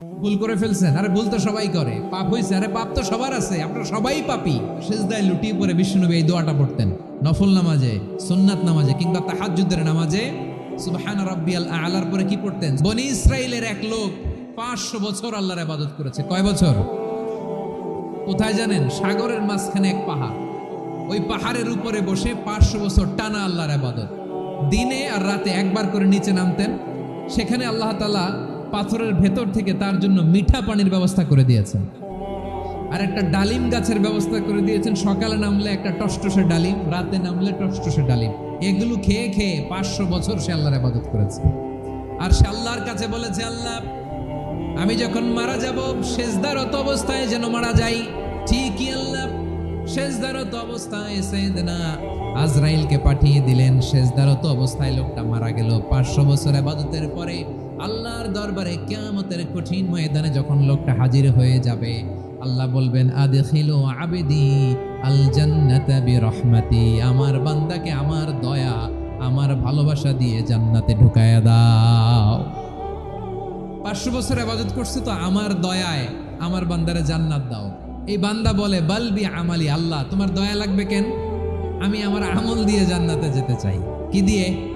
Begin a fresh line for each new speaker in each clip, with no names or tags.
ভুল করে ফেলছেন। আরে ভুল তো সবাই করে। পাপ হয়েছে আরে পাপ তো সবার আছে। আপনারা সবাই পাপি। সেজদায় লুটিয়ে পরে বিষ্ণুনবী এই দোয়াটা পড়তেন। নফল নামাজে, সুন্নাত নামাজে কিংবা তাহাজ্জুদের নামাজে। সুবহান রাব্বিয়াল আলার পরে কি পড়তেন? বনি ইসরাইলের এক লোক পাঁচশো বছর আল্লাহর ইবাদত করেছে। কয় বছর? কোথায় জানেন? সাগরের মাঝখানে এক পাহাড়। ওই পাহাড়ের উপরে বসে পাঁচশো বছর টানা আল্লাহর আবাদত দিনে আর রাতে একবার করে নিচে নামতেন। সেখানে আল্লাহ তালা পাথরের ভেতর থেকে তার জন্য মিঠা পানির ব্যবস্থা করে দিয়েছেন। আর একটা ডালিম গাছের ব্যবস্থা করে দিয়েছেন। সকালে নামলে একটা টসটসে ডালিম, রাতে নামলে টসটসে ডালিম। এগুলো খেয়ে খেয়ে পাঁচশো বছর সে আল্লাহর আবাদত করেছে। আর সে আল্লাহর কাছে বলেছে, আল্লাহ, আমি যখন মারা যাব, শেষদারত অবস্থায় যেন মারা যাই। ঠিকই আল্লাহ, শেষদারত অবস্থায় সেদিনা আজরাইলকে পাঠিয়ে দিলেন। শেষদারত অবস্থায় লোকটা মারা গেল। পাঁচশো বছর আবাদতের পরে আল্লাহর দরবারে কেয়ামতের কঠিন ময়দানে যখন লোকটা হাজির হয়ে যাবে, আল্লাহ বলবেন, আদেখিলো আবেদি আল জান্নাতা বিরহমাতি, আমার বান্দাকে আমার দয়া, আমার ভালোবাসা দিয়ে জান্নাতে ঢুকায়া দাও। পাঁচশো বছর আবাদত করছে তো আমার দয়ায় আমার বান্দারে জান্নাত দাও। এই বান্দা বলে বালবি আমালি, আল্লাহ, তোমার দয়া লাগবে কেন? আমি আমার আমল দিয়ে জান্নাতে যেতে চাই। কি দিয়ে?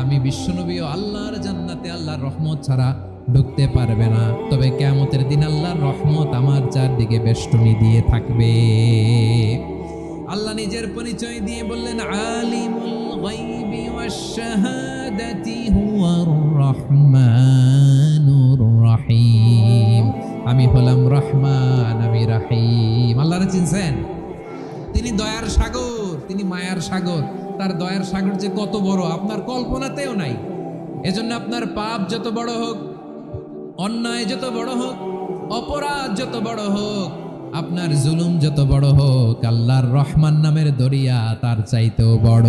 আমি বিশ্বনবীও আল্লাহর জান্নাতে আল্লাহর রহমত ছাড়া ঢুকতে পারবে না। তবে কেয়ামতের দিন আল্লাহর রহমত আমার চারদিকে বেষ্টনী দিয়ে থাকবে। আল্লাহ নিজের পরিচয় দিয়ে বললেন, আলিমুল গায়বি ওয়াশ শাহাদাতি হুয়ার রহমানুর রহিম। আমি হলাম রহমান, আমি রাহিম। আল্লাহরে চিনছেন? তিনি দয়ার সাগর, তিনি মায়ার সাগর। তার দয়ার সাগর যে কত বড়, আপনার কল্পনাতেও নাই। এজন্য আপনার পাপ যত বড় হোক, অন্যায় যত বড় হোক, অপরাধ যত বড় হোক, আপনার জুলুম যত বড় হোক, আল্লাহর রহমান নামের দরিয়া তার চাইতেও বড়।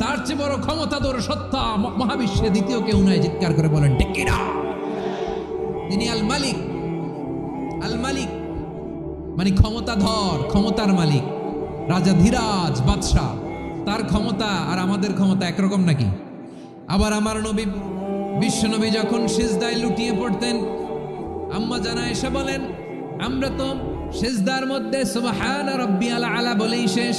তার চেয়ে বড় ক্ষমতাধর সত্তা মহাবিশ্বে দ্বিতীয় কেউ নাই, চিৎকার করে বলেন টেকিরা তিনি আল মালিক আল মালিক মানে ক্ষমতাধর, ক্ষমতার মালিক, রাজা ধীরাজ, বাদশাহ। তার ক্ষমতা আর আমাদের ক্ষমতা একরকম নাকি? আবার আমার নবী, বিশ্বনবী যখন সিজদায় লুটিয়ে পড়তেন, আম্মা জানা এসে বলেন, আমরা তো সিজদার মধ্যে সুবহান রাব্বিয়াল আলা বলেই শেষ।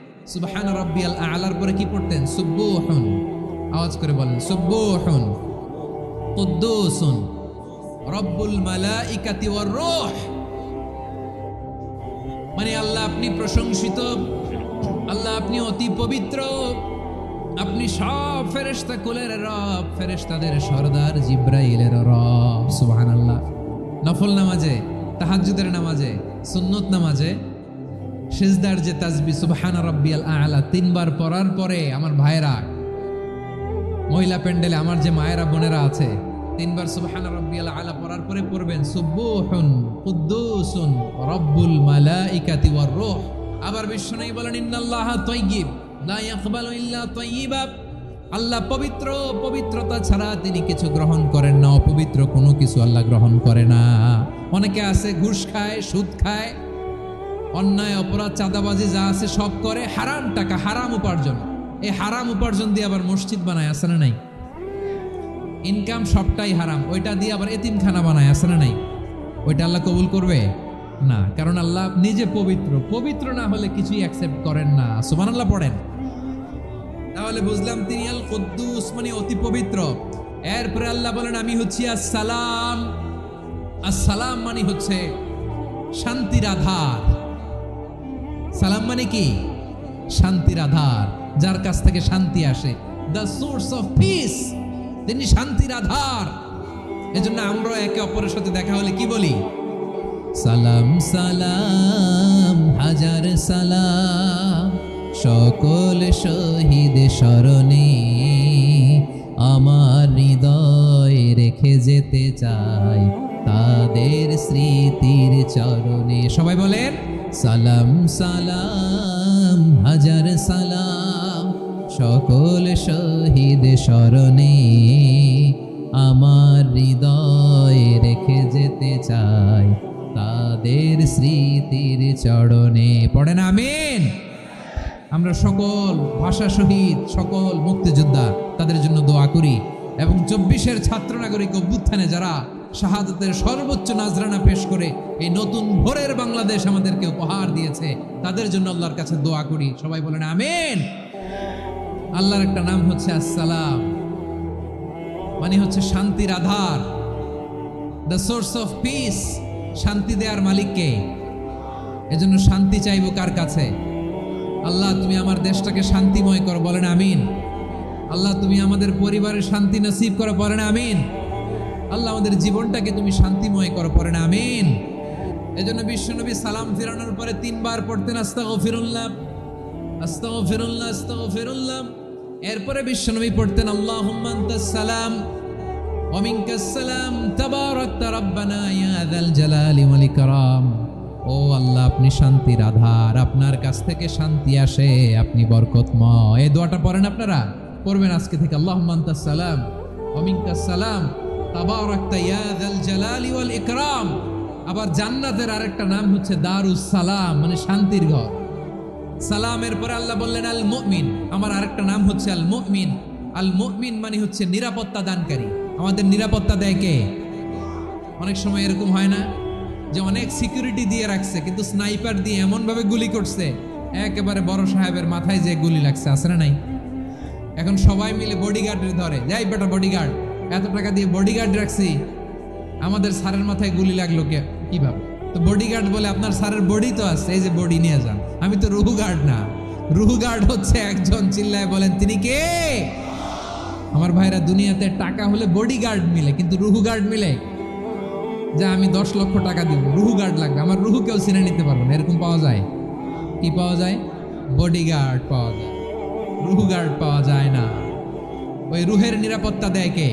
সুবহান রাব্বিয়াল আলার পরে কি পড়তেন? সুবহুন। আওয়াজ করে বলেন, সুবহুন। কুদ্দুসুন। রব্বুল মালাইকাতি ওয়ার রূহ। মানে আল্লাহ আপনি প্রশংসিত, আল্লাহ আপনি অতি পবিত্র, আপনি সব ফেরেশতা কুলের রব, ফেরেশতাদের সর্দার জিব্রাইলের রব, সুবহানাল্লাহ। নফল নামাজে, তাহাজ্জুদের নামাজে, সুন্নত নামাজে সিজদার যে তাজবি, সুবহান রাব্বিয়াল আলা, তিনবার পড়ার পরে আমার ভাইরা মহিলা প্যান্ডেলে আমার যে মায়েরা, বোনেরা আছে, তিনবার সুবহান রাব্বিয়াল আলা পড়ার পরে পড়বেন, সুবহুন কুদ্দুসুন রব্বুল মালাইকাতি ওয়ার রূহ। আবার বিশ্ব বিশ্বনবী বলেন, ইন্নাল্লাহা তাইয়্যিব, লা ইয়াকবালু ইল্লা তাইয়্যিবা। আল্লাহ পবিত্র, পবিত্রতা ছাড়া তিনি কিছু গ্রহণ করেন না, অপবিত্র কোনো কিছু আল্লাহ গ্রহণ করে না। অনেকে আছে, ঘুষ খায়, সুদ খায় অন্যায়, অপরাধ, চাঁদাবাজি যা আছে সব করে হারাম টাকা, হারাম উপার্জন। এই হারাম উপার্জন দিয়ে আবার মসজিদ বানায়, আছে না নাই? ইনকাম সবটাই হারাম। ওইটা দিয়ে আবার এতিমখানা বানায়, আছে না নাই? ওইটা আল্লাহ কবুল করবে? না, কারণ আল্লাহ নিজে পবিত্র। পবিত্র না হলে কিছুই অ্যাকসেপ্ট করেন না। সুমান আল্লাহ পড়েন। তাহলে বুঝলাম তিনি আল কুদ্দুস মানে অতি পবিত্র। এরপরে আল্লাহ বলেন, আমি হচ্ছি আসসালাম। আসসালাম মানে হচ্ছে শান্তির আধার। সালাম মানে কি? শান্তির আধার। যার কাছ থেকে শান্তি আসে দ্য সোর্স অফ পিস তিনি শান্তির আধার। এজন্য আমরা একে অপরের সাথে দেখা হলে কি বলি? সালাম সালাম, হাজার সালাম, সকল শহীদ স্মরণে আমার হৃদয় রেখে যেতে চাই তাদের স্মৃতির চরণে। সবাই বলেন সালাম সালাম, হাজার সালাম। সকল শহীদ স্মরণে আমার হৃদয়ে রেখে যেতে চাই তাদের স্মৃতির চরণে। পড়েন, আমিন। আমরা সকল ভাষা শহীদ, সকল মুক্তিযোদ্ধা তাদের জন্য দোয়া করি এবং চব্বিশের ছাত্র নাগরিক অভ্যুত্থানে যারা শাহাদতের সর্বোচ্চ নাজরানা পেশ করে এই নতুন ভোরের বাংলাদেশ আমাদেরকে উপহার দিয়েছে। তাদের জন্য আল্লাহর কাছে দোয়া করি। সবাই বলেন আমিন। আল্লাহর একটা নাম হচ্ছে আসসালাম। মানে হচ্ছে শান্তির আধার। দ্য সোর্স অফ পিস শান্তি দেওয়ার মালিককে। এজন্য শান্তি চাইব কার কাছে? আল্লাহ, তুমি আমার দেশটাকে শান্তিময় করো। বলেন আমিন। আল্লাহ, তুমি আমাদের পরিবারের শান্তি নসিব করো। বলেন আমিন। আল্লাহ আমাদের জীবনটাকে তুমি শান্তিময় করো পরে না, আমিন। জন্য বিশ্বনবী সালাম ফেরানোর পরে তিনবার পড়তেন আস্তাগো ফিরুল্লাহ আস্তাগো ফিরুল্লাহ ও ফিরুল্লাম এরপরে বিশ্বনবী পড়তেন আল্লাহ সালাম ও আল্লাহ, আপনি শান্তির আপনার কাছ থেকে শান্তি আসে, আপনি এই পড়েন আপনারা? করবেন আজকে থেকে আল্লাহ সালাম অমিনকা সালাম। ইকরাম। আবার জান্নাতের আরেকটা নাম হচ্ছে দারুস সালাম মানে শান্তির ঘর। সালামের পরে আল্লাহ বললেন, আল মুমিন। আমার আরেকটা নাম হচ্ছে আল মুমিন। আল মুমিন মানে হচ্ছে নিরাপত্তা দানকারী। আমাদের নিরাপত্তা দেয় কে? অনেক সময় এরকম হয় না যে অনেক সিকিউরিটি দিয়ে রাখছে, কিন্তু স্নাইপার দিয়ে এমনভাবে গুলি করছে, একেবারে বড় সাহেবের মাথায় যে গুলি লাগছে, আছে না নাই? এখন সবাই মিলে বডিগার্ডের ধরে। যাই বেটা বডিগার্ড এত টাকা দিয়ে বডিগার্ড রাখছি, আমাদের স্যারের মাথায় গুলি লাগল কে? কীভাবে? তো বডিগার্ড বলে, আপনার স্যারের বডি তো আছে, এই যে বডি নিয়ে যান। আমি তো রুহু গার্ড না। রুহু গার্ড হচ্ছে একজন চিল্লায় বলেন, তিনি কে? আমার ভাইরা দুনিয়াতে টাকা হলে বডিগার্ড মিলে, কিন্তু রুহু গার্ড মিলে? যে আমি দশ লক্ষ টাকা দিব রুহু গার্ড লাগবে। আমার রুহু কেউ চিনে নিতে পারব না, এরকম পাওয়া যায়? কি পাওয়া যায়? বডিগার্ড পাওয়া যায়। রুহু গার্ড পাওয়া যায় না। ওই রুহের নিরাপত্তা দেয় কে?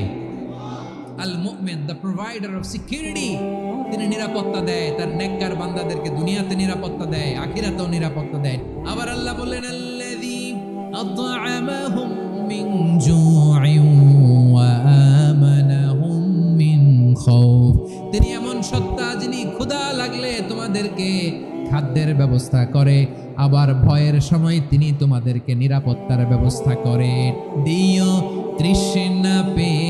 আল মুমিন দ্য প্রোভাইডার অফ সিকিউরিটি তিনি নিরাপত্তা দেয়। তার নেককার বান্দাদেরকে দুনিয়াতে নিরাপত্তা দেয়, আখিরাতেও নিরাপত্তা দেয়। আবার আল্লাহ বললেন, আল্লাযী আত'আমাহুম মিন জু'ইন ওয়া আমানাহুম মিন খাউফ তিনি এমন সত্তা যিনি ক্ষুধা লাগলে তোমাদেরকে খাদ্যের ব্যবস্থা করে, আবার ভয়ের সময় তিনি তোমাদেরকে নিরাপত্তার ব্যবস্থা করে। দিও তৃষ্ণা পেলে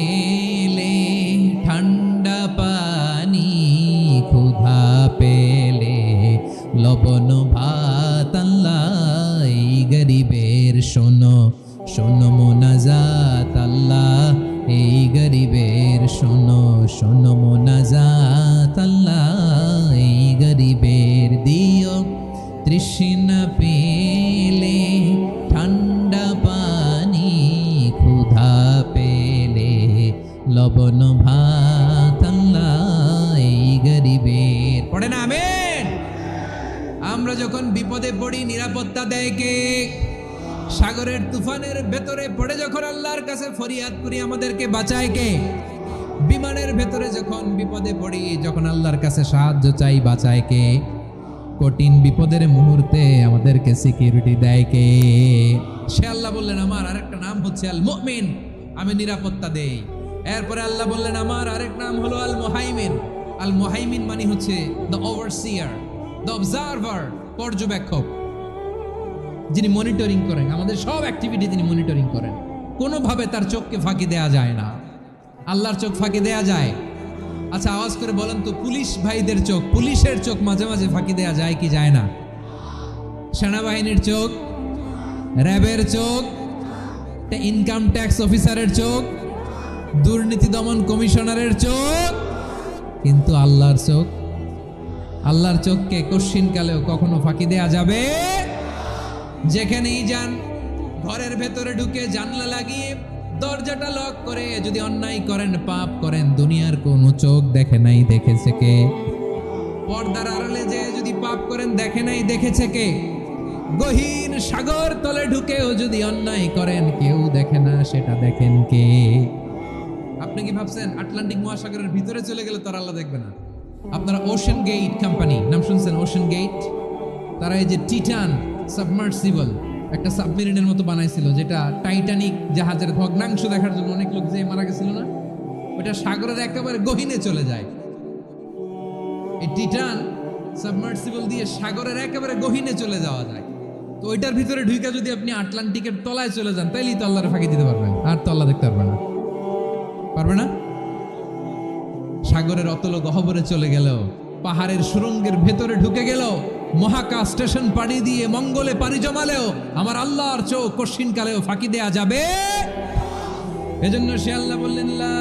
সাগরের তুফানের ভেতরে পড়ে যখন আল্লাহর কাছে ফরিয়াদ করি, আমাদেরকে বাঁচায় কে? বিমানের ভেতরে যখন বিপদে পড়ি, যখন আল্লাহর কাছে সাহায্য চাই, বাঁচায় কে? কঠিন বিপদের মুহূর্তে আমাদেরকে সিকিউরিটি দেয় কে? সে আল্লাহ বললেন, আমার আরেকটা নাম হচ্ছে আল মুমিন আমি নিরাপত্তা দেই। এরপরে আল্লাহ বললেন, আমার আরেক নাম হলো আল মোহাইমিন আল মোহাইমিন মানে হচ্ছে দ্য ওভারসিয়ার দ্য অবজারভার পর্যবেক্ষক। যিনি মনিটরিং করেন, আমাদের সব অ্যাক্টিভিটি তিনি মনিটরিং করেন। কোনোভাবে তার চোখকে ফাঁকি দেয়া যায় না। আল্লাহর চোখ ফাঁকি দেয়া যায়। আচ্ছা আওয়াজ করে বলেন তো, পুলিশ ভাইদের চোখ, পুলিশের চোখ মাঝে মাঝে ফাঁকি দেয়া যায় কি যায় না? সেনাবাহিনীর চোখ, র্যাবের চোখ ইনকাম ট্যাক্স অফিসারের চোখ, দুর্নীতি দমন কমিশনারের চোখ, কিন্তু আল্লাহর চোখ, আল্লাহর চোখকে কশ্চিন কালেও কখনো ফাঁকি দেয়া যাবে যেখানেই যান, ঘরের ভেতরে ঢুকে জানলা লাগিয়ে দরজাটা লক করে যদি অন্যায় করেন, পাপ করেন, দুনিয়ার কোনো চোখ দেখে নাই, দেখেছে কে? পর্দার আড়ালে যে যদি পাপ করেন, দেখে নাই, দেখেছে কে? গহীন সাগর তলে ঢুকেও যদি অন্যায় করেন, কেউ দেখে না, সেটা দেখেন কে? আপনি কি ভাবছেন, আটলান্টিক মহাসাগরের ভিতরে চলে গেলে তার আল্লাহ দেখবে না? আপনারা ওশেন গেট কোম্পানি নাম শুনছেন ওশেন গেট তারা এই যে টিটান সাবমার্সিবল একটা সাবমেরিনের মতো বানাইছিল, যেটা টাইটানিক জাহাজের ভগ্নাংশ দেখার জন্য অনেক লোক যে মারা গেছিল না? ওটা সাগরের একেবারে গহীনে চলে যায়। এই টিটান সাবমার্সিবল দিয়ে সাগরের একেবারে গহীনে চলে যাওয়া যায়। তো ওইটার ভিতরে ঢুকে যদি আপনি আটলান্টিকের তলায় চলে যান, তাইলেই তো আল্লাহর ফাঁকি দিতে পারবেন। আর তো আল্লাহ দেখতে পারবে না। পারবে না? সাগরের অতল গহবরে চলে গেল পাহাড়ের সুরঙ্গের ভেতরে ঢুকে গেল মহাকাশ স্টেশন পাড়ি দিয়ে মঙ্গলে পাড়ি জমালেও আমার আল্লাহর চোখ কশিন কালেও ফাঁকি দেয়া যাবে। এজন্য সে আল্লাহ বললেন, লা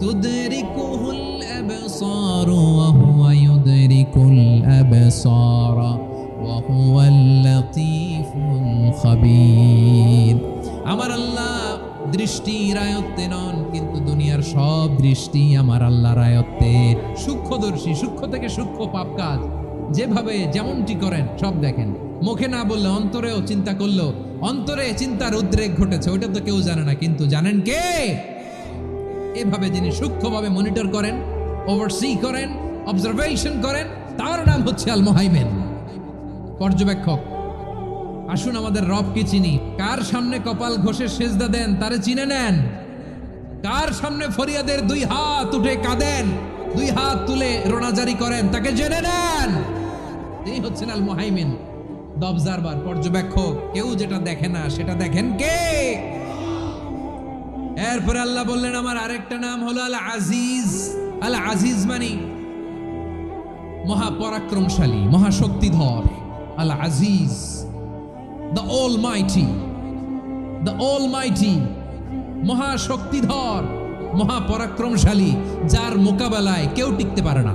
তুদরিকুহুল আবসার ওয়া হুয়া ইউদরিকুল আবসার ওয়া হুয়াল লাতীফুল খাবীর। আমার আল্লাহ দৃষ্টির আয়ত্তে নন, কিন্তু দুনিয়ার সব দৃষ্টি আমার আল্লাহর আয়ত্তে সূক্ষ্মদর্শী, সূক্ষ্ম থেকে সূক্ষ্ম পাপ কাজ। যেভাবে যেমনটি করেন, সব দেখেন। মুখে না বললে অন্তরেও চিন্তা করল, অন্তরে চিন্তার উদ্রেক ঘটেছে, ওইটা তো কেউ জানে না, কিন্তু জানেন কে? এভাবে যিনি সূক্ষ্মভাবে মনিটর করেন ওভারসি করেন অবজারভেশন করেন, তার নাম হচ্ছে আল মোহাইমেন পর্যবেক্ষক, আসুন আমাদের রবকে চিনি? কার সামনে কপাল ঘষে সেজদা দেন, তারে চিনে নেন। কার সামনে ফরিয়াদের দুই হাত উঠে কাঁদেন, দুই হাত তুলে রোনাজারি করেন, তাকে জেনে নেন। তিনি হচ্ছেন আল মোহাইমিন দ্য অবজারভার পর্যবেক্ষক, কেউ যেটা দেখে না, সেটা দেখেন কে? এরপরে আল্লাহ বললেন, আমার আরেকটা নাম হলো আল আজিজ আল আজিজ মানে মহাপরাক্রমশালী, মহাশক্তিধর। আল Aziz the almighty the almighty মহাশক্তিধর, মহাপরাক্রমশালী, যার মোকাবেলায় কেউ টিকতে পারে না।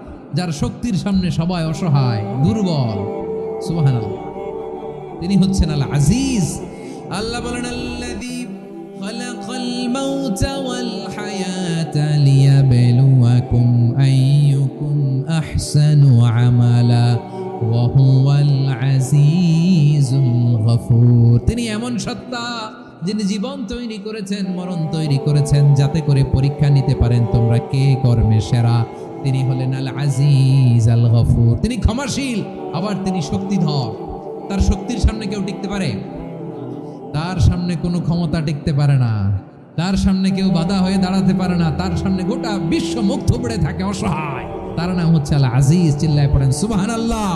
যার শক্তির সামনে সবাই অসহায়, দুর্বল। সুবাহান তিনি হচ্ছেন আল আজিজ আল্লাহ বলেন মাউতা ওয়াল হায়াতা লিয়াবলুয়াকুম আইয়ুকুম আহসানু আমালা, ওয়া হুয়াল আজিজুল গফুর। তিনি এমন সত্তা যিনি জীবন তৈরি করেছেন, মরণ তৈরি করেছেন, যাতে করে পরীক্ষা নিতে পারেন তোমরা কে কর্মে সেরা। তিনি হলেন আল আজিজ আল গফুর তিনি ক্ষমাশীল, আবার তিনি শক্তিধর। তার শক্তির সামনে কেউ টিকতে পারে? তার সামনে কোনো ক্ষমতা টিকতে পারে না। তার সামনে কেউ বাধা হয়ে দাঁড়াতে পারে না। তার সামনে গোটা বিশ্ব মুখ থুবড়ে থাকে, অসহায়। তার নাম হচ্ছে আল আজিজ চিল্লায় পড়েন সুবাহান আল্লাহ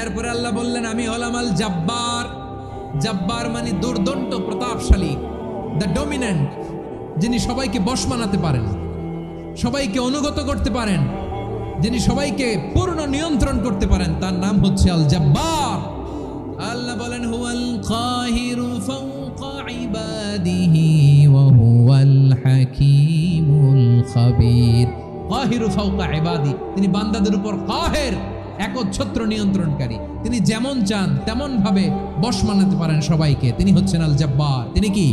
এরপরে আল্লাহ বললেন, আমি হলাম আল জাব্বার জাব্বার মানে দুর্দন্ত, প্রতাপশালী দ্য ডমিনেন্ট যিনি সবাইকে বশ মানাতে পারেন। সবাইকে অনুগত করতে পারেন। যিনি সবাইকে পূর্ণ নিয়ন্ত্রণ করতে পারেন, তার নাম হচ্ছে আল জাব্বার আল্লাহ বলেন, হুয়াল কাহিরু ফাওকা ইবাদিহি ওয়া হুয়াল হাকীমুল খাবীর। কাহিরু ফাওকা ইবাদি, তিনি বান্দাদের উপর কাহের, একচ্ছত্র নিয়ন্ত্রণকারী। তিনি যেমন চান তেমন ভাবে বশ মানাতে পারেন সবাইকে। তিনি হচ্ছেন আল জাব্বার তিনি কি?